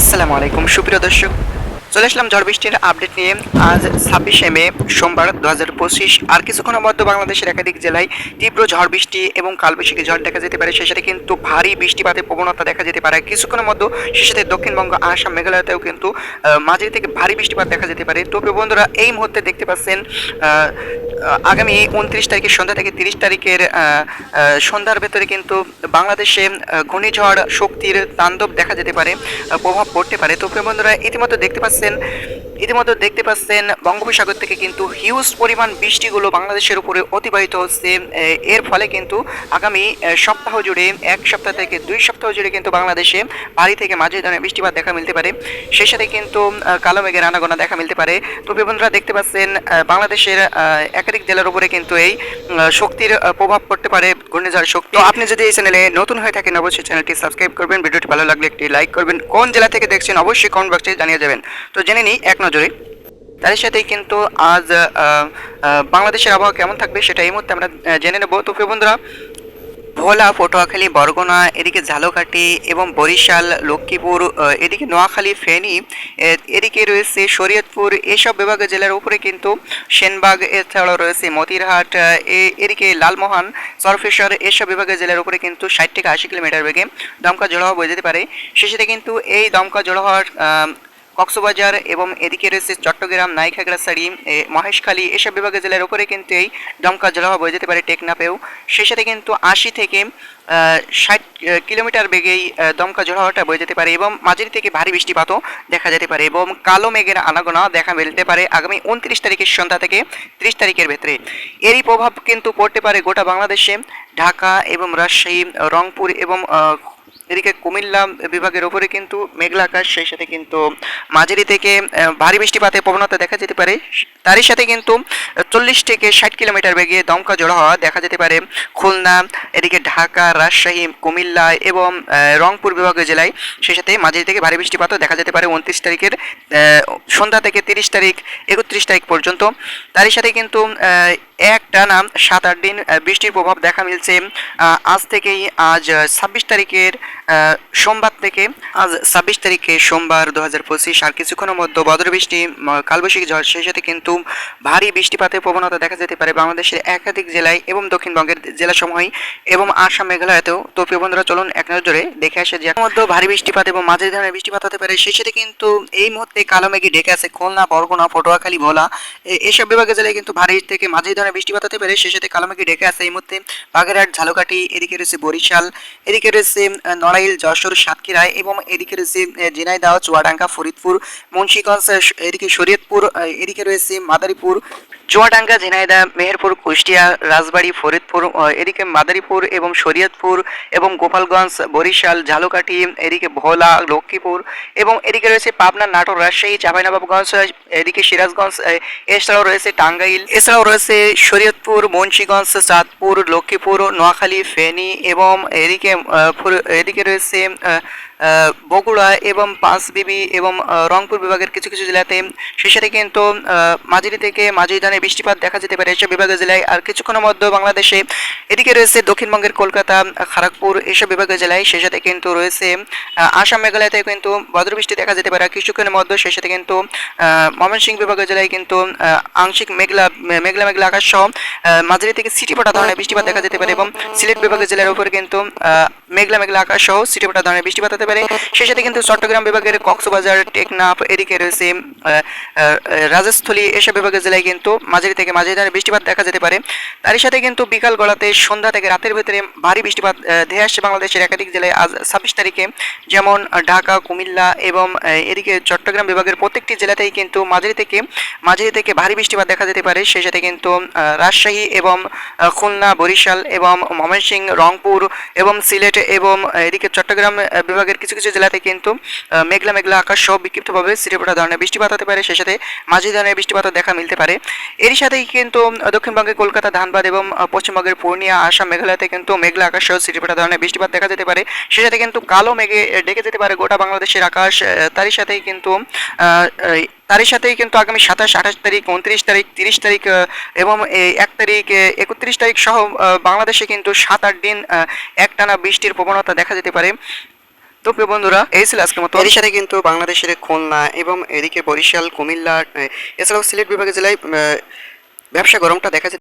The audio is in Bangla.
আসসালামু আলাইকুম, সুপ্রিয় দর্শক। চলে আসলাম ঝড় বৃষ্টির আপডেট নিয়ে। আজ ছাব্বিশে মে, সোমবার দু হাজার পঁচিশ। আর কিছুক্ষণের মধ্যে বাংলাদেশের একাধিক জেলায় তীব্র ঝড় বৃষ্টি এবং কালবৈশাখী ঝড় দেখা যেতে পারে। সেই সাথে কিন্তু ভারী বৃষ্টিপাতের প্রবণতা দেখা যেতে পারে। কিছুক্ষণের মধ্যে সেই সাথে দক্ষিণবঙ্গ, আসাম, মেঘালয়তেও কিন্তু মাঝারি থেকে ভারী বৃষ্টিপাত দেখা যেতে পারে। তো বন্ধুরা, এই মুহূর্তে দেখতে পাচ্ছেন আগামী উনত্রিশ তারিখের সন্ধ্যা থেকে তিরিশ তারিখের সন্ধ্যার ভেতরে কিন্তু বাংলাদেশে ঘূর্ণিঝড় শক্তির তাণ্ডব দেখা যেতে পারে প্রভাব পড়তে পারে। তো বন্ধুরা, ইতিমধ্যে দেখতে পাচ্ছেন ইতিমধ্যে দেখতে পাচ্ছেন বঙ্গোপসাগর থেকে কিন্তু হিউজ পরিমাণ বৃষ্টিগুলো বাংলাদেশের উপরে অতিবাহিত হচ্ছে এর ফলে কিন্তু আগামী সপ্তাহ জুড়ে, এক সপ্তাহ থেকে দুই সপ্তাহ জুড়ে কিন্তু বাংলাদেশে ভারী থেকে মাঝে ধরনের বৃষ্টিপাত দেখা মিলতে পারে। সেই সাথে কিন্তু কালো মেঘের আনাগোনা দেখা মিলতে পারে। তো বন্ধুরা দেখতে পাচ্ছেন বাংলাদেশের একাধিক জেলার উপরে কিন্তু এই শক্তির প্রভাব পড়তে পারে, ঘূর্ণিঝড় শক্তি। আপনি যদি এই চ্যানেলে নতুন হয়ে থাকেন, অবশ্যই চ্যানেলটি সাবস্ক্রাইব করবেন, ভিডিওটি ভালো লাগলে একটি লাইক করবেন। কোন জেলা থেকে দেখছেন, অবশ্যই কমেন্ট বক্সে জানিয়ে যাবেন। তো জেনে নিই, এক নজরে। তার সাথেই কিন্তু আজ বাংলাদেশের আবহাওয়া কেমন থাকবে সেটা এই মুহূর্তে আমরা জেনে নেব। তো প্রিয় বন্ধুরা, ভোলা, পটুয়াখালী, বরগুনা, এদিকে ঝালকাঠি এবং বরিশাল, লক্ষ্মীপুর এদিকে নোয়াখালী, ফেনী এদিকে রয়েছে শরীয়তপুর, এসব বিভাগের জেলার উপরে কিন্তু সেনবাগ, এছাড়াও রয়েছে মতিরহাট এদিকে লালমোহন সরফেশ্বর এসব বিভাগের জেলার উপরে কিন্তু ষাট থেকে আশি কিলোমিটার বেগে দমকা জোড়া হওয়া বয়ে যেতে পারে। সাথে কিন্তু এই দমকা জোড়া হওয়ার কক্সবাজার এবং এদিকে রয়েছে চট্টগ্রাম নাইখাগড়াছড়ি মহেশখালী এসব বিভাগের জেলার উপরে কিন্তু এই দমকা জলহাওয়া বয়ে যেতে পারে টেকনাপেও সেই সাথে কিন্তু আশি থেকে ষাট কিলোমিটার বেগেই দমকা জলহাওয়াটা বয়ে যেতে পারে এবং মাঝারি থেকে ভারী বৃষ্টিপাতও দেখা যেতে পারে এবং কালো মেঘের আনাগোনা দেখা মিলতে পারে আগামী উনত্রিশ তারিখের সন্ধ্যা থেকে ত্রিশ তারিখের ভেতরে। এরই প্রভাব কিন্তু পড়তে পারে গোটা বাংলাদেশে। ঢাকা এবং রাজশাহী, রংপুর এবং এদিকে কুমিল্লা বিভাগের উপরে কিন্তু মেঘলা আকাশ, সেই সাথে কিন্তু মাঝারি থেকে ভারী বৃষ্টিপাতের প্রবণতা দেখা যেতে পারে। তারই সাথে কিন্তু চল্লিশ থেকে ষাট কিলোমিটার বেগে দমকা জড়ো হওয়া দেখা যেতে পারে খুলনা, এদিকে ঢাকা, রাজশাহী, কুমিল্লা এবং রংপুর বিভাগীয় জেলায়। সেই সাথে মাঝারি থেকে ভারী বৃষ্টিপাতও দেখা যেতে পারে উনত্রিশ তারিখের সন্ধ্যা থেকে তিরিশ তারিখ, একত্রিশ তারিখ পর্যন্ত। তারই সাথে কিন্তু এক টানা সাত আট দিন বৃষ্টির প্রভাব দেখা মিলছে। আজ থেকেই আজ ছাব্বিশ তারিখের সোমবার থেকে আজ ছাব্বিশ তারিখে সোমবার দু হাজার পঁচিশ আর কিছুক্ষণের মধ্যে বদর বৃষ্টি কালবৈশাখী ঝড়, সেই সাথে কিন্তু ভারী বৃষ্টিপাতের প্রবণতা দেখা যেতে পারে বাংলাদেশের একাধিক জেলায় এবং দক্ষিণবঙ্গের জেলাসমূহেই এবং আসাম, মেঘালয়তেও। তো প্রিয় বন্ধুরা, চলুন এক নজরে দেখে আসে যে মধ্যে ভারী বৃষ্টিপাত এবং মাঝারি ধরনের বৃষ্টিপাত হতে পারে। সেই সাথে কিন্তু এই মুহূর্তে কালো মেঘে ঢেকে আছে, খুলনা, বরগুনা, পটুয়াখালী, ভোলা এসব বিভাগের জেলায় কিন্তু ভারী থেকে মাঝারি ধরনের বৃষ্টিপাত হতে পারে। সেই সাথে কালো মেঘে ঢেকে আছে এই মুহূর্তে বাগেরহাট, ঝালকাঠি, এদিকে রয়েছে বরিশাল, এদিকে রয়েছে নড়াইল যশোর, সাতক্ষীরা এবং এদিকে রয়েছে ঝিনাইদহ, চুয়াডাঙ্গা, ফরিদপুর, মুন্সিগঞ্জ এদিকে শরীয়তপুর এদিকে রয়েছে মাদারীপুর, চুয়াডাঙ্গা, ঝিনাইদহ, মেহেরপুর, কুষ্টিয়া, রাজবাড়ী, ফরিদপুর এদিকে মাদারীপুর এবং শরীয়তপুর এবং গোপালগঞ্জ, বরিশাল, ঝালকাঠি, এদিকে ভোলা, লক্ষ্মীপুর এবং এদিকে রয়েছে পাবনা, নাটোর, রাজশাহী চাঁপাইনবাবগঞ্জ এদিকে সিরাজগঞ্জ এছাড়াও রয়েছে টাঙ্গাইল, এছাড়াও রয়েছে শরীয়তপুর, মুন্সিগঞ্জ, চাঁদপুর, লক্ষ্মীপুর, নোয়াখালী, ফেনী এবং এদিকে এদিকে রয়েছে আহ, আহ, বগুড়া এবং পাঁচবিবি এবং রংপুর বিভাগের কিছু কিছু জেলাতে সেই সাথে কিন্তু মাঝারি থেকে মাঝারি ধরনের বৃষ্টিপাত দেখা যেতে পারে এসব বিভাগের জেলায়। আর কিছুক্ষণের মধ্যে বাংলাদেশে এদিকে রয়েছে দক্ষিণবঙ্গের কলকাতা খড়গপুর এসব বিভাগের জেলায়। সেই সাথে কিন্তু রয়েছে আসাম, মেঘালয়তে কিন্তু বজ্রবৃষ্টি দেখা যেতে পারে। কিছুক্ষণের মধ্যে সেই সাথে কিন্তু ময়মনসিংহ বিভাগের জেলায় কিন্তু আংশিক মেঘলা মেঘলা মেঘলা আকাশ সহ মাঝারি থেকে সিটি পটা ধরনের বৃষ্টিপাত দেখা যেতে পারে এবং সিলেট বিভাগের জেলার উপর কিন্তু মেঘলা মেঘলা আকাশ সহ সিটি পটা ধরনের বৃষ্টিপাত হতে পারে। সেই সাথে কিন্তু চট্টগ্রাম বিভাগের কক্সবাজার টেকনাফ এদিকে রয়েছে রাজস্থলী এসব বিভাগের জেলায় কিন্তু মাঝারি থেকে মাঝারি ধরনের বৃষ্টিপাত দেখা যেতে পারে। তারই সাথে কিন্তু বিকাল গড়াতে সন্ধ্যা থেকে রাতের ভেতরে ভারী বৃষ্টিপাত ধেয়ে আসছে বাংলাদেশের একাধিক জেলায় আজ ছাব্বিশ তারিখে। যেমন ঢাকা কুমিল্লা এবং এদিকে চট্টগ্রাম বিভাগের প্রত্যেকটি জেলাতেই কিন্তু মাঝারি থেকে মাঝারি থেকে ভারী বৃষ্টিপাত দেখা যেতে পারে। সেই সাথে কিন্তু রাজশাহী এবং খুলনা বরিশাল এবং ময়মনসিংহ রংপুর এবং সিলেট এবং এদিকে চট্টগ্রাম আহ, বিভাগের কিছু কিছু জেলাতে কিন্তু মেঘলা মেঘলা আকাশ সহ বিক্ষিপ্তভাবে সিটিপোটা ধরনের বৃষ্টিপাত হতে পারে। সেই সাথে মাঝারি ধরনের বৃষ্টিপাতও দেখা মিলতে পারে। এরই সাথেই কিন্তু আহ, দক্ষিণবঙ্গের কলকাতা ধানবাদ এবং পশ্চিমবঙ্গের পূর্ণিয়া আসাম মেঘালয়তে কিন্তু মেঘলা আকাশ সহ সিটিপোটা ধরনের বৃষ্টিপাত দেখা যেতে পারে। সেই সাথে কিন্তু কালো মেঘে ডেকে যেতে পারে গোটা বাংলাদেশের আকাশ। তারই সাথেই কিন্তু তারই সাথেই কিন্তু আগামী সাতাশ আঠাশ তারিখ উনত্রিশ তারিখ তিরিশ তারিখ এবং এক তারিখ একত্রিশ তারিখ সহ বাংলাদেশে কিন্তু সাত আট দিন একটানা বৃষ্টির প্রবণতা দেখা যেতে পারে। তো প্রিয় বন্ধুরা, এই ছিল আজকের মতো। এর সাথে কিন্তু বাংলাদেশের খুলনা এবং এদিকে বরিশাল, কুমিল্লা এছাড়াও সিলেট বিভাগের জেলায় ব্যবসা গরমটা দেখা যেতে